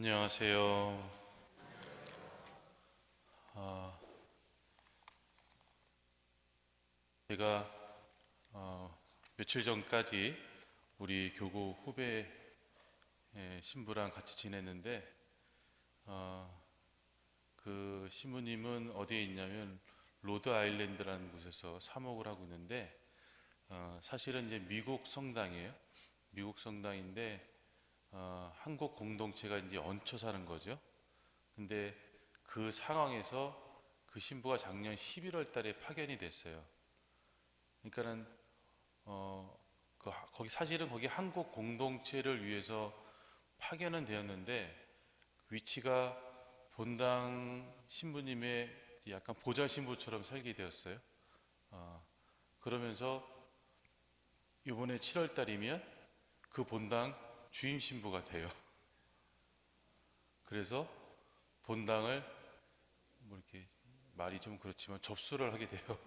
안녕하세요. 아, 제가 어, 며칠 전까지 우리 교구 후배 예, 신부랑 같이 지냈는데 어, 그 신부님은 어디에 있냐면 로드 아일랜드라는 곳에서 사목을 하고 있는데 어, 사실은 이제 미국 성당이에요. 미국 성당인데 어, 한국 공동체가 이제 얹혀 사는 거죠. 근데 그 상황에서 그 신부가 작년 11월 달에 파견이 됐어요. 그러니까는 어, 그 하- 거기 사실은 거기 한국 공동체를 위해서 파견은 되었는데 위치가 본당 신부님의 약간 보좌 신부처럼 살게 되었어요. 어, 그러면서 이번에 7월 달이면 그 본당 주임 신부가 돼요. 그래서 본당을 뭐 이렇게 말이 좀 그렇지만 접수를 하게 돼요.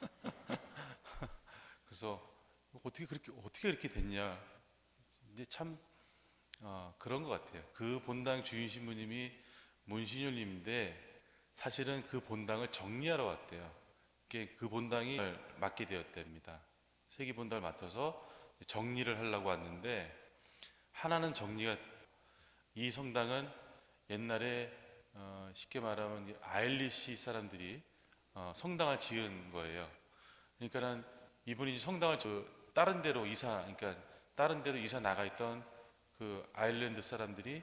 그래서 어떻게 그렇게 어떻게 이렇게 됐냐? 근데 참 아, 그런 것 같아요. 그 본당 주임 신부님이 몬시뉴님인데 사실은 그 본당을 정리하러 왔대요. 그 본당이 맡게 되었답니다. 세기 본당을 맡아서 정리를 하려고 왔는데 하나는 정리가 이 성당은 옛날에 어, 쉽게 말하면 이 아일리시 사람들이 어, 성당을 지은 거예요. 그러니까는 이분이 성당을 저 다른 데로 이사, 그러니까 다른 데로 이사 나가 있던 그 아일랜드 사람들이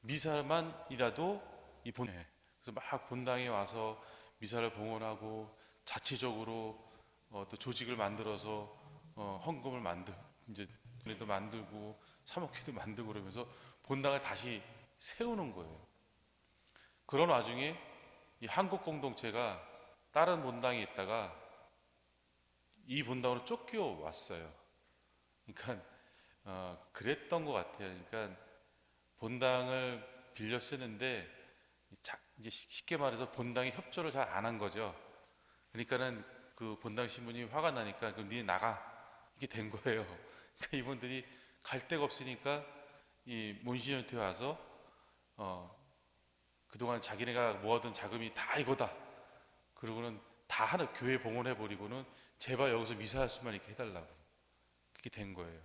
미사만이라도 이 본, 예. 그래서 막 본당에 와서 미사를 봉헌하고 자체적으로 어, 또 조직을 만들어서 어, 헌금을 만들 이제 그래도 만들고 사목회도 만들고 그러면서 본당을 다시 세우는 거예요. 그런 와중에 이 한국 공동체가 다른 본당에 있다가 이 본당으로 쫓겨 왔어요. 그러니까 어, 그랬던 것 같아요. 그러니까 본당을 빌려 쓰는데 자- 이제 쉽- 쉽게 말해서 본당이 협조를 잘 안 한 거죠. 그러니까는 그 본당 신부님이 화가 나니까 그럼 니네 나가 이게 된 거예요. 그러니까 이분들이 갈 데가 없으니까 이 몬시년한테 와서 어 그동안 자기네가 모아둔 자금이 다 이거다. 그러고는 다 하나 교회 봉헌해 버리고는 제발 여기서 미사할 수만 있게 해달라고 그렇게 된 거예요.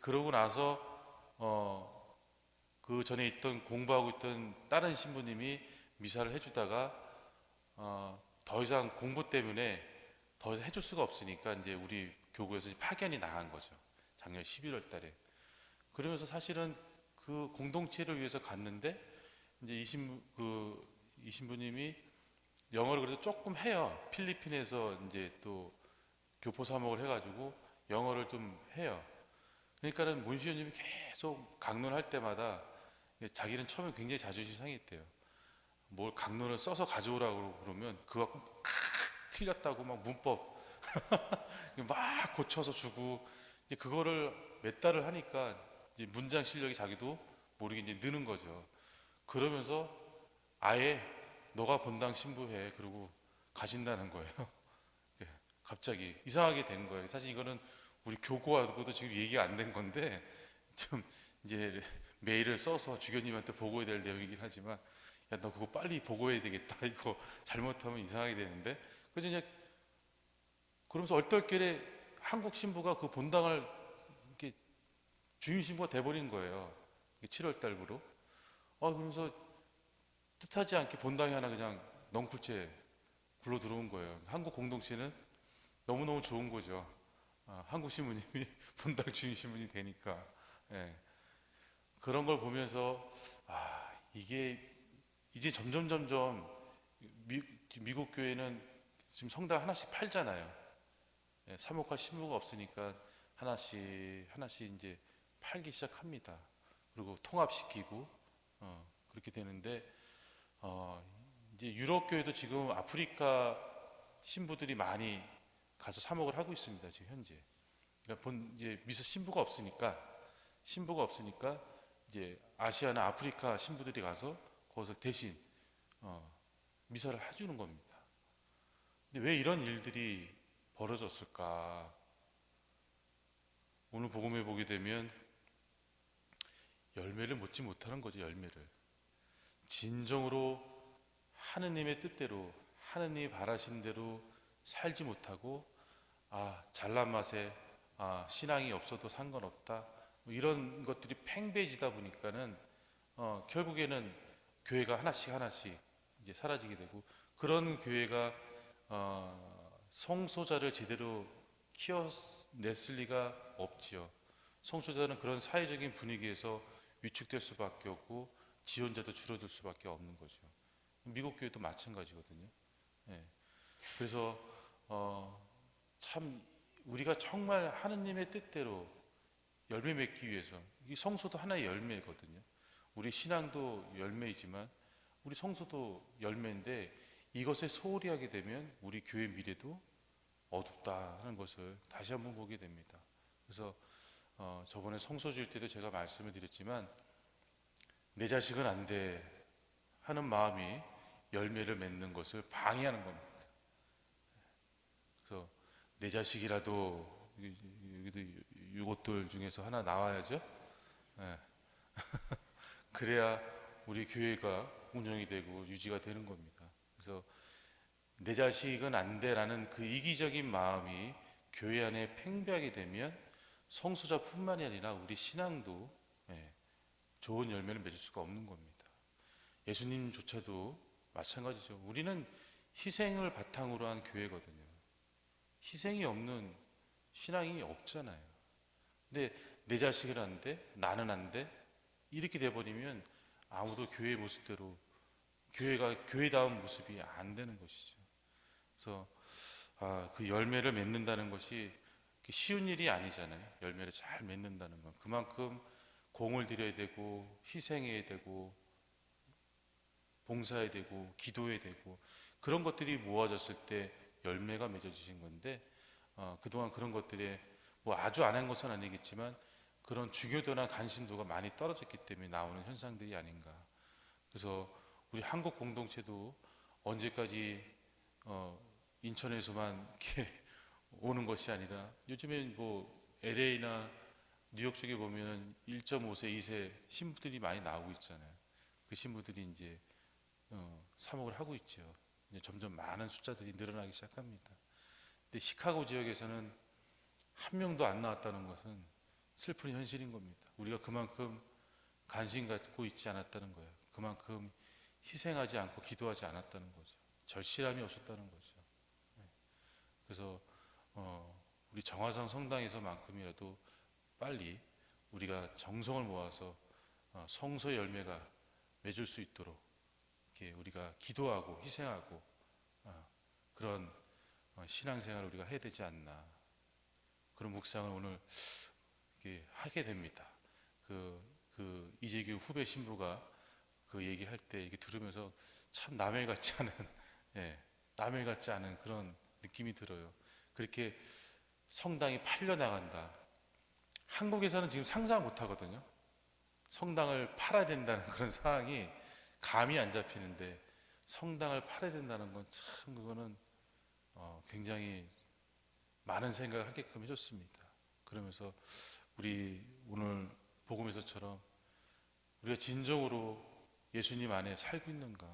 그러고 나서 어 그 전에 있던 공부하고 있던 다른 신부님이 미사를 해주다가 어, 더 이상 공부 때문에 더 해줄 수가 없으니까 이제 우리 교구에서 파견이 나간 거죠. 작년 11월 달에. 그러면서 사실은 그 공동체를 위해서 갔는데 이제 이 신부 그이 신부님이 영어를 그래도 조금 해요. 필리핀에서 이제 또 교포 사목을 해가지고 영어를 좀 해요. 그러니까는 문시현님이 계속 강론할 때마다 자기는 처음에 굉장히 자존심 상했대요. 뭘 강론을 써서 가져오라고 그러면 그거 갖고 막 틀렸다고 막 문법 막 고쳐서 주고 이제 그거를 몇 달을 하니까 이제 문장 실력이 자기도 모르게 이제 느는 거죠. 그러면서 아예 너가 본당 신부해 그러고 가신다는 거예요. 예, 갑자기 이상하게 된 거예요. 사실 이거는 우리 교구하고도 지금 얘기가 안 된 건데 좀 이제 메일을 써서 주교님한테 보고해야 될 내용이긴 하지만 야 너 그거 빨리 보고해야 되겠다 이거 잘못하면 이상하게 되는데 그래서 이제 그러면서 얼떨결에 한국 신부가 그 본당을 이렇게 주임 신부가 돼버린 거예요. 7월 달부로. 아 그러면서 뜻하지 않게 본당이 하나 그냥 넝쿨째 굴러 들어온 거예요. 한국 공동체는 너무너무 좋은 거죠. 아, 한국 신부님이 본당 주임 신부님 되니까. 예. 그런 걸 보면서 아 이게 이제 점점 점점 미, 미국 교회는 지금 성당 하나씩 팔잖아요. 예, 사목할 신부가 없으니까 하나씩 하나씩 이제 팔기 시작합니다. 그리고 통합시키고 어, 그렇게 되는데 어, 이제 유럽 교회도 지금 아프리카 신부들이 많이 가서 사목을 하고 있습니다. 지금 현재. 그러니까 본 이제 미서 신부가 없으니까 신부가 없으니까 이제 아시아나 아프리카 신부들이 가서 거기서 대신 어, 미사를 해주는 겁니다. 근데 왜 이런 일들이 벌어졌을까? 오늘 복음에 보게 되면 열매를 맺지 못하는 거죠, 열매를. 진정으로 하느님의 뜻대로 하느님이 바라신 대로 살지 못하고 아 잘난 맛에 아 신앙이 없어도 상관없다 뭐 이런 것들이 팽배해지다 보니까는 어, 결국에는 교회가 하나씩 하나씩 이제 사라지게 되고 그런 교회가 어, 성소자를 제대로 키워냈을 리가 없지요. 성소자는 그런 사회적인 분위기에서 위축될 수밖에 없고 지원자도 줄어들 수밖에 없는 거죠. 미국 교회도 마찬가지거든요. 예. 그래서 어, 참 우리가 정말 하느님의 뜻대로 열매 맺기 위해서 이 성소도 하나의 열매거든요. 우리 신앙도 열매이지만 우리 성소도 열매인데 이것에 소홀히 하게 되면 우리 교회 미래도 어둡다는 것을 다시 한번 보게 됩니다. 그래서 어, 저번에 성소 줄 때도 제가 말씀을 드렸지만 내 자식은 안 돼 하는 마음이 열매를 맺는 것을 방해하는 겁니다. 그래서 내 자식이라도 이것들 중에서 하나 나와야죠. 예. 그래야 우리 교회가 운영이 되고 유지가 되는 겁니다. 그래서 내 자식은 안 돼라는 그 이기적인 마음이 교회 안에 팽배하게 되면 성소자뿐만이 아니라 우리 신앙도 예, 좋은 열매를 맺을 수가 없는 겁니다. 예수님조차도 마찬가지죠. 우리는 희생을 바탕으로 한 교회거든요. 희생이 없는 신앙이 없잖아요. 근데 내 자식을 안 돼, 나는 안 돼, 이렇게 돼버리면 아무도 교회의 모습대로 교회가 교회다운 모습이 안 되는 것이죠. 그래서 아, 그 열매를 맺는다는 것이 쉬운 일이 아니잖아요. 열매를 잘 맺는다는 건 그만큼 공을 들여야 되고 희생해야 되고 봉사해야 되고 기도해야 되고 그런 것들이 모아졌을 때 열매가 맺어지신 건데 어, 그동안 그런 것들에 뭐 아주 안 한 것은 아니겠지만 그런 중요도나 관심도가 많이 떨어졌기 때문에 나오는 현상들이 아닌가. 그래서 우리 한국 공동체도 언제까지 어, 인천에서만 이렇게 오는 것이 아니라 요즘엔 뭐 LA나 뉴욕 쪽에 보면 1.5세, 2세 신부들이 많이 나오고 있잖아요. 그 신부들이 이제 어, 사목을 하고 있죠. 이제 점점 많은 숫자들이 늘어나기 시작합니다. 근데 시카고 지역에서는 한 명도 안 나왔다는 것은 슬픈 현실인 겁니다. 우리가 그만큼 관심 갖고 있지 않았다는 거예요. 그만큼 희생하지 않고 기도하지 않았다는 거죠. 절실함이 없었다는 거죠. 네. 그래서 어, 우리 정화성 성당에서만큼이라도 빨리 우리가 정성을 모아서 어, 성소 열매가 맺을 수 있도록 이렇게 우리가 기도하고 희생하고 어, 그런 어, 신앙생활을 우리가 해야 되지 않나 그런 묵상을 오늘 하게 됩니다. 그, 그 이재규 후배 신부가 그 얘기할 때 이게 들으면서 참 남의 같지 않은 예, 남의 같지 않은 그런 느낌이 들어요. 그렇게 성당이 팔려 나간다. 한국에서는 지금 상상 못 하거든요. 성당을 팔아야 된다는 그런 상황이 감이 안 잡히는데 성당을 팔아야 된다는 건 참 그거는 어, 굉장히 많은 생각을 하게끔 해줬습니다. 그러면서 우리 오늘 복음에서처럼 우리가 진정으로 예수님 안에 살고 있는가?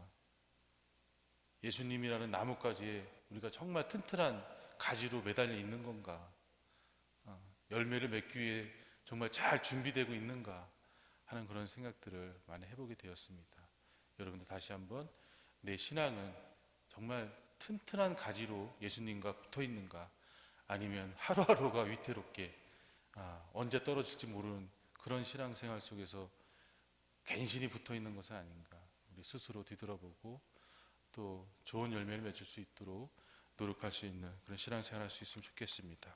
예수님이라는 나뭇가지에 우리가 정말 튼튼한 가지로 매달려 있는 건가? 어, 열매를 맺기 위해 정말 잘 준비되고 있는가? 하는 그런 생각들을 많이 해보게 되었습니다. 여러분들 다시 한번 내 신앙은 정말 튼튼한 가지로 예수님과 붙어 있는가? 아니면 하루하루가 위태롭게 아, 언제 떨어질지 모르는 그런 신앙생활 속에서 갠신이 붙어 있는 것은 아닌가? 우리 스스로 뒤돌아보고 또 좋은 열매를 맺을 수 있도록 노력할 수 있는 그런 신앙생활 할 수 있으면 좋겠습니다.